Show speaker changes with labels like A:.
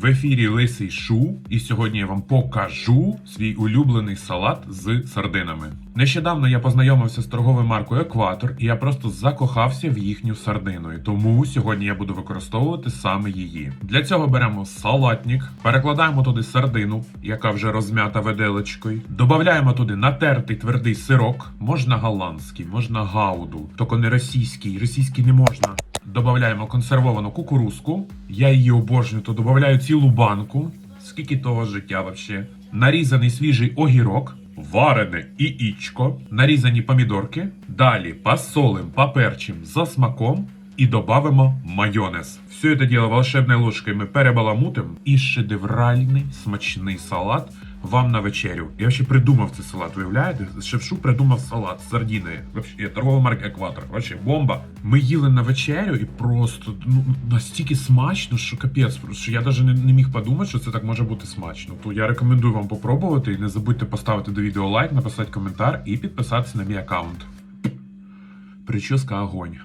A: В ефірі Лисий Шу, і сьогодні я вам покажу свій улюблений салат з сардинами. Нещодавно я познайомився з торговою маркою Екватор, і я просто закохався в їхню сардину. І тому сьогодні я буду використовувати саме її. Для цього беремо салатник, перекладаємо туди сардину, яка вже розм'ята виделечкою. Додаємо туди натертий твердий сирок, можна голландський, можна гауду, тільки не російський, російський не можна. Додаємо консервовану кукурузку. Я її обожнюю, то додаю цілу банку. Скільки того життя вообще? Нарізаний свіжий огірок, варене яєчко, нарізані помідорки. Далі посолим, поперчим за смаком і додамо майонез. Все це діло волшебною ложкою ми перебаламутим і шедевральний смачний салат вам на вечерю. Я ще придумав цей салат, уявляєте? Шевшу придумав салат з сардіною. Вообще, торгова марка Екватор. Вообще бомба. Ми їли на вечерю і просто ну, настільки смачно, що капець. Що я навіть не, не міг подумати, що це так може бути смачно. То я рекомендую вам попробувати. І не забудьте поставити до відео лайк, написати коментар і підписатися на мій аккаунт. Прическа огонь.